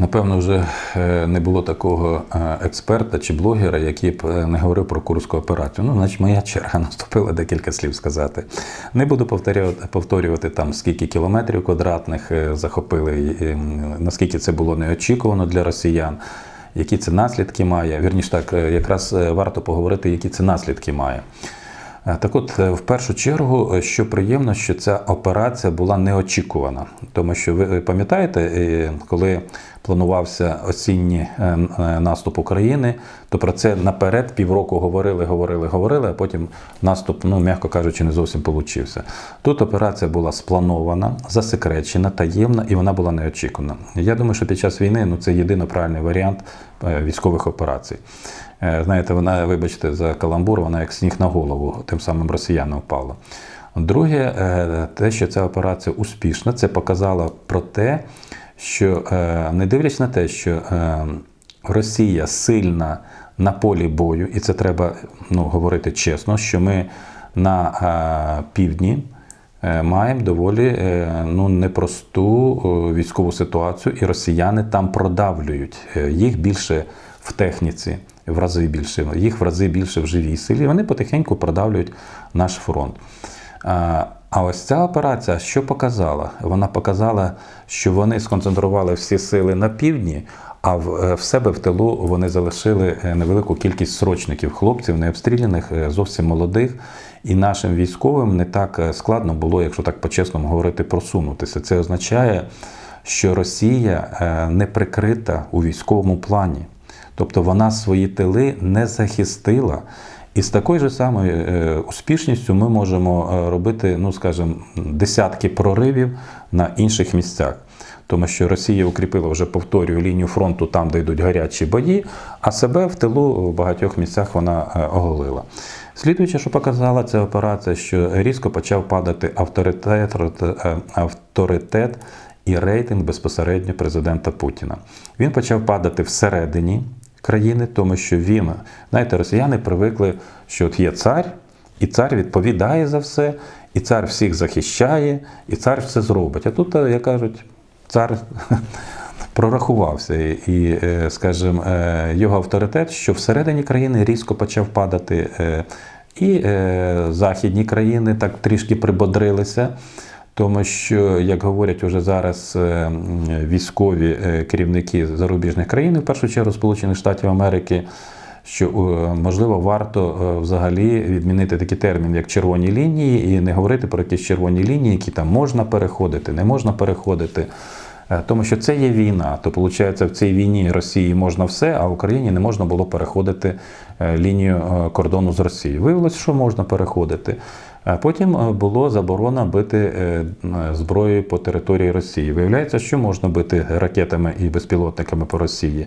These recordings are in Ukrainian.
Напевно, вже е, не було такого е, експерта чи блогера, який б е, не говорив про курську операцію. Ну, значить, моя черга наступила декілька слів сказати. Не буду повторювати, повторювати там, скільки кілометрів квадратних захопили, наскільки це було неочікувано для росіян, які це наслідки має. Вірніше так, якраз варто поговорити, які це наслідки має. Е, Так от, е, в першу чергу, е, що приємно, що ця операція була неочікувана. Тому що ви пам'ятаєте, коли планувався осінній наступ України, то про це наперед півроку говорили, говорили, говорили, а потім наступ, ну м'яко кажучи, не зовсім получився. Тут операція була спланована, засекречена, таємна, і вона була неочікувана. Я думаю, що під час війни ну, це єдино правильний варіант військових операцій. Е, Знаєте, вона, вибачте, за каламбур, вона як сніг на голову, тим самим росіянам впала. Друге, е, те, що ця операція успішна, це показало про те, що е, не дивлячись на те, що Росія сильна на полі бою, і це треба ну, говорити чесно, що ми на півдні маємо доволі ну, непросту військову ситуацію, і росіяни там продавлюють. Їх більше в техніці, в рази більше, їх в рази більше в живій силі. Вони потихеньку продавлюють наш фронт. А ось ця операція що показала? Вона показала, що вони сконцентрували всі сили на півдні, а в, е, себе в тилу вони залишили е, невелику кількість срочників, хлопців, необстріляних, е, зовсім молодих. І нашим військовим не так складно було, якщо так по-чесному говорити, просунутися. Це означає, що Росія не прикрита у військовому плані. Тобто вона свої тили не захистила. І з такою ж самою е, успішністю ми можемо е, робити, ну скажімо, десятки проривів на інших місцях. Тому що Росія укріпила вже повторюю лінію фронту там, де йдуть гарячі бої, а себе в тилу в багатьох місцях вона е, оголила. Слідуюче, що показала ця операція, що різко почав падати авторитет, авторитет і рейтинг безпосередньо президента Путіна. Він почав падати всередині країни, тому що він, знаєте, росіяни привикли, що от є цар, і цар відповідає за все, і цар всіх захищає, і цар все зробить. А тут, е, як кажуть, цар прорахувався, і, е, скажімо, е, його авторитет, що всередині країни різко почав падати, і західні країни так трішки прибодрилися. Тому що, як говорять уже зараз е, військові е, керівники зарубіжних країн, в першу чергу Сполучених Штатів Америки, що е, можливо варто взагалі відмінити такий термін, як червоні лінії, і не говорити про якісь червоні лінії, які там можна переходити, не можна переходити. Е, Тому що це є війна, то виходить, в цій війні Росії можна все, а Україні не можна було переходити е, лінію е, кордону з Росією. Виявилось, що можна переходити. Потім було заборона бити зброєю по території Росії. Виявляється, що можна бити ракетами і безпілотниками по Росії.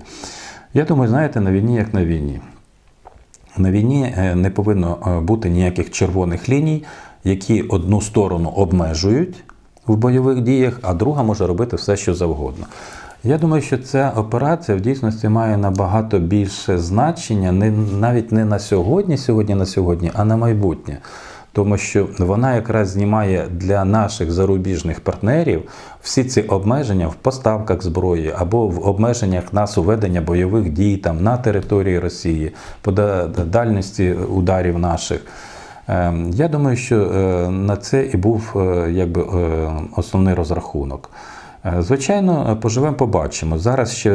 Я думаю, знаєте, на війні як на війні. На війні не повинно бути ніяких червоних ліній, які одну сторону обмежують в бойових діях, а друга може робити все, що завгодно. Я думаю, що ця операція в дійсності має набагато більше значення, не, навіть не на сьогодні, сьогодні на сьогодні, а на майбутнє. Тому що вона якраз знімає для наших зарубіжних партнерів всі ці обмеження в поставках зброї або в обмеженнях нас у ведення бойових дій там на території Росії, по дальності ударів наших. Ем, Я думаю, що е, на це і був е, якби е, основний розрахунок. Звичайно, поживемо, побачимо. Зараз ще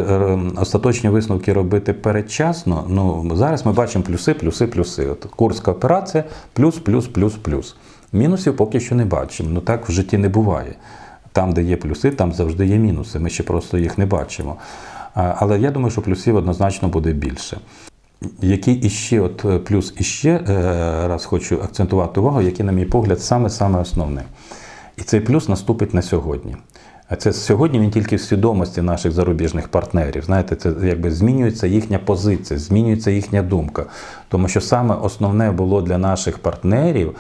остаточні висновки робити передчасно. Ну зараз ми бачимо плюси, плюси, плюси. От Курська операція плюс, плюс, плюс, плюс. Мінусів поки що не бачимо. Ну так в житті не буває. Там, де є плюси, там завжди є мінуси. Ми ще просто їх не бачимо. Але я думаю, що плюсів однозначно буде більше. Який іще, от е, плюс іще е, раз хочу акцентувати увагу, який, на мій погляд, саме-саме основне. І цей плюс наступить на сьогодні. А це сьогодні він тільки в свідомості наших зарубіжних партнерів. Знаєте, це якби змінюється їхня позиція, змінюється їхня думка. Тому що саме основне було для наших партнерів.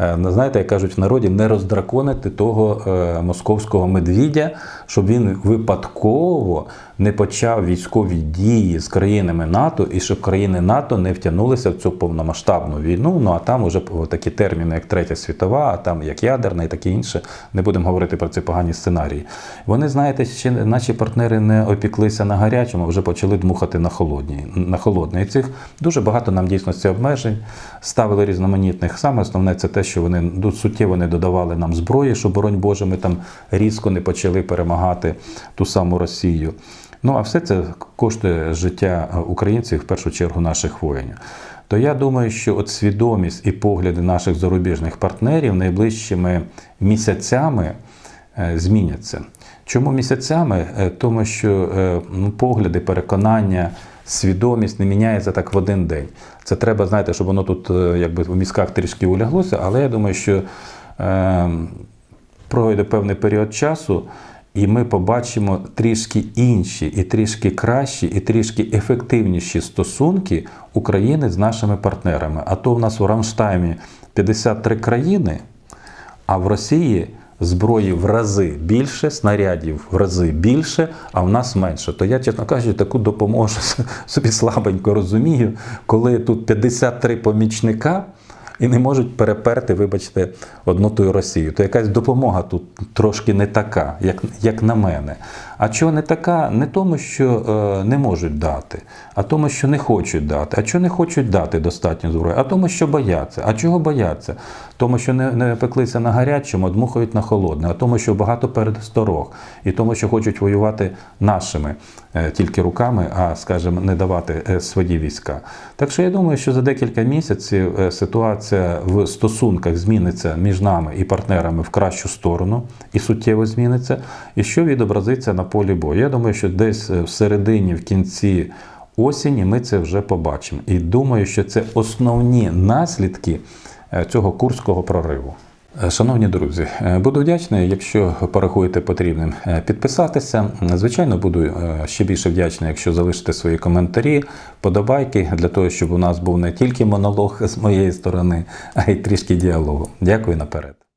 Е, Знаєте, як кажуть в народі, не роздраконити того е, московського медвідя, щоб він випадково не почав військові дії з країнами НАТО і щоб країни НАТО не втягнулися в цю повномасштабну війну. Ну а там уже такі терміни, як Третя світова, а там як ядерна і таке інше. Не будемо говорити про ці погані сценарії. Вони, знаєте, ще наші партнери не опіклися на гарячому, вже почали дмухати на холодній. На холодне. І цих дуже багато нам дійсності обмежень ставили різноманітних. Саме основне це те, що вони суттєво не додавали нам зброї, щоб, боронь Боже, ми там різко не почали перемагати ту саму Росію. Ну а все це коштує життя українців, в першу чергу наших воїнів. То я думаю, що от свідомість і погляди наших зарубіжних партнерів найближчими місяцями е, зміняться. Чому місяцями? Е, Тому що е, ну, погляди, переконання, свідомість не міняється так в один день. Це треба, знаєте, щоб воно тут е, якби в мізках трішки уляглося, але я думаю, що е, пройде певний період часу, і ми побачимо трішки інші, і трішки кращі, і трішки ефективніші стосунки України з нашими партнерами. А то в нас у Рамштаймі 53 країни, а в Росії зброї в рази більше, снарядів в рази більше, а в нас менше. То я, чесно кажучи, таку допоможу собі слабенько розумію, коли тут 53 помічника. І не можуть переперти, вибачте, одну ту Росію. То якась допомога тут трошки не така, як, як на мене. А чого не така? Не тому, що е, не можуть дати, а тому, що не хочуть дати. А чого не хочуть дати достатньо зброї? А тому, що бояться. А чого бояться? Тому, що не, не пеклися на гарячому, дмухають на холодне, а тому, що багато пересторог, і тому, що хочуть воювати нашими е, тільки руками, а скажімо, не давати е, свої війська. Так що я думаю, що за декілька місяців е, ситуація в стосунках зміниться між нами і партнерами в кращу сторону і суттєво зміниться, і що відобразиться на полі бою. Я думаю, що десь е, в середині, в кінці осені ми це вже побачимо. І думаю, що це основні наслідки е, цього курського прориву. Е, Шановні друзі, е, буду вдячний, якщо порахуєте потрібним е, підписатися. Звичайно, буду ще більше вдячний, якщо залишите свої коментарі, подобайки для того, щоб у нас був не тільки монолог з моєї сторони, а й трішки діалогу. Дякую наперед.